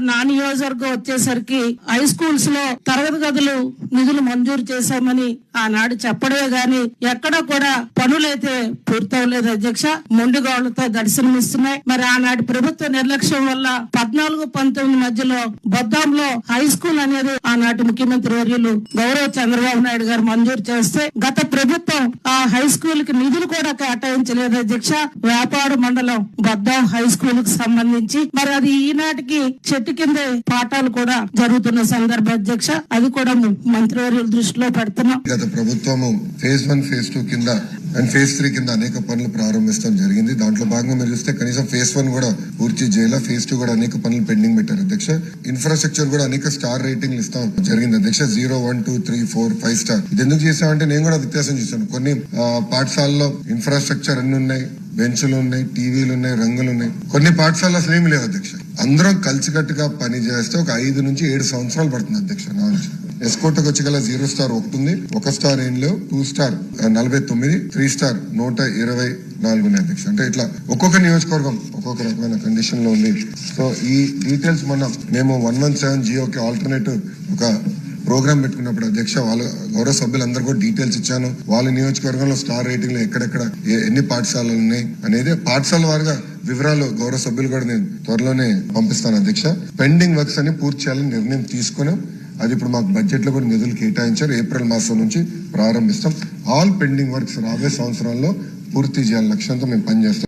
నా నియోజకవర్గం వచ్చేసరికి హై స్కూల్స్లో తరగతి గదులు నిధులు మంజూరు చేశామని ఆనాడు చెప్పడమే గాని ఎక్కడ కూడా పనులైతే పూర్తవలేదు అధ్యక్ష. మొండిగోళ్ళతో దర్శనమిస్తున్నాయి. మరి ఆనాటి ప్రభుత్వ నిర్లక్ష్యం వల్ల పద్నాలుగు పంతొమ్మిది మధ్యలో బొద్దాంలో హై స్కూల్ అనేది ఆనాటి ముఖ్యమంత్రి వర్యులు గౌరవ చంద్రబాబు నాయుడు గారు మంజూరు చేస్తే గత ప్రభుత్వం ఆ హై స్కూల్కి నిధులు కూడా కేటాయించలేదు అధ్యక్ష. వ్యాపార మండలం బొద్దాం హై స్కూల్కి సంబంధించి. మరి అది ఈనాటికి చెట్టు కింద పాఠాలు కూడా జరుగుతున్న సందర్భ అధ్యక్ష అది కూడా మంత్రివర్యుల దృష్టిలో పెడుతున్నాం. గత ప్రభుత్వము ఫేజ్ వన్ ఫేజ్ టూ కింద అండ్ ఫేజ్ త్రీ కింద అనేక పనులు ప్రారంభిస్తాం జరిగింది. దాంట్లో భాగంగా మీరు చూస్తే కనీసం ఫేజ్ వన్ కూడా పూర్తి చేయాల. ఫేజ్ టూ కూడా అనేక పనులు పెండింగ్ పెట్టారు అధ్యక్ష. ఇన్ఫ్రాస్ట్రక్చర్ కూడా అనేక స్టార్ రేటింగ్లు ఇస్తాం జరిగింది అధ్యక్ష. Zero one two three four five star ఇది ఎందుకు చేసామంటే నేను కూడా వ్యత్యాసం చూసాను కొన్ని పాఠశాలలో ఇన్ఫ్రాస్ట్రక్చర్ అన్ని ఉన్నాయి. బెంచ్లు ఉన్నాయి టీవీలు ఉన్నాయి రంగులు ఉన్నాయి. కొన్ని పాఠశాలలో అసలు ఏమి లేవు అధ్యక్ష. అందరం కలిసికట్టుగా పని చేస్తే ఒక ఐదు నుంచి ఏడు సంవత్సరాలు పడుతుంది అధ్యక్ష నా ఎస్కోటకు వచ్చి గల జీరో స్టార్ ఒకటి ఉంది ఒక స్టార్ ఏం లేవు. టూ స్టార్ నలభై తొమ్మిది. త్రీ స్టార్ నూట ఇరవై నాలుగు ఉన్నాయి అధ్యక్ష. అంటే ఇట్లా ఒక్కొక్క నియోజకవర్గం ఒక్కొక్క రకమైన కండిషన్లో ఉంది. సో ఈ డీటెయిల్స్ మనం మేము వన్ వన్ సెవెన్ జియోకి ఆల్టర్నేటివ్ ఒక ప్రోగ్రామ్ పెట్టుకున్నప్పుడు అధ్యక్ష వాళ్ళ గౌరవ సభ్యులందరూ కూడా డీటెయిల్స్ ఇచ్చాను. వాళ్ళ నియోజకవర్గంలో స్టార్ రేటింగ్లు ఎక్కడెక్కడ ఏ- ఎన్ని పాఠశాలలు ఉన్నాయి అనేది పాఠశాల వారిగా వివరాలు గౌరవ సభ్యులు కూడా నేను త్వరలోనే పంపిస్తాను అధ్యక్ష. పెండింగ్ వర్క్స్ అని పూర్తి చేయాలని నిర్ణయం తీసుకున్నాం అది ఇప్పుడు మాకు బడ్జెట్లో కూడా నిధులు కేటాయించారు. ఏప్రిల్ మాసం నుంచి ప్రారంభిస్తాం. ఆల్ పెండింగ్ వర్క్స్ రాబోయే సంవత్సరాల్లో పూర్తి చేయాలని లక్ష్యంతో మేము పనిచేస్తాం